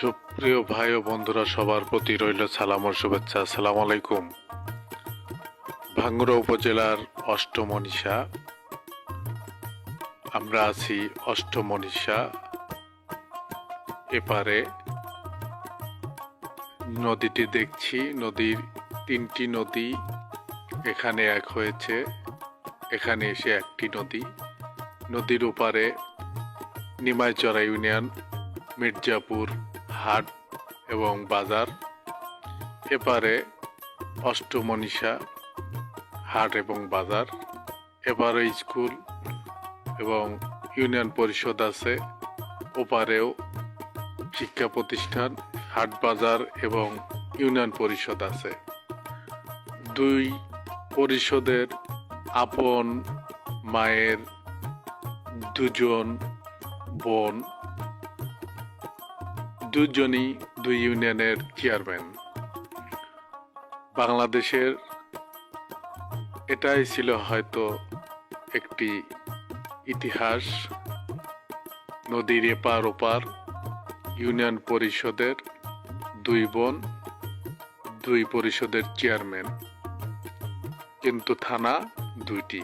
সুপ্রিয় ভাই ও বন্ধুরা, সবার প্রতি রইল সালাম ও শুভেচ্ছা। আসসালামু আলাইকুম। ভাঙ্গুড়া উপজেলার অষ্টমনীষা। আমরা আছি অষ্টমনীষা। এপারে নদীটি দেখছি, নদীর তিনটি নদী এখানে এক হয়েছে। এখানে এসে একটি নদী। নদীর ওপারে নিমাইচড়া ইউনিয়ন, মির্জাপুর হাট এবং বাজার, এপারে অষ্টমনীষা হাট এবং বাজার, এপারে স্কুল এবং ইউনিয়ন পরিষদ আছে, ওপারেও শিক্ষা প্রতিষ্ঠান, হাট বাজার এবং ইউনিয়ন পরিষদ আছে। দুই পরিষদের আপন, মায়ের দুজন, বোন দুজনই দুই ইউনিয়নের চেয়ারম্যান। বাংলাদেশের এটাই ছিল হয়তো একটি ইতিহাস। নদীর এপার ওপার ইউনিয়ন পরিষদের দুই বোন, দুই পরিষদের চেয়ারম্যান। কিন্তু থানা দুইটি।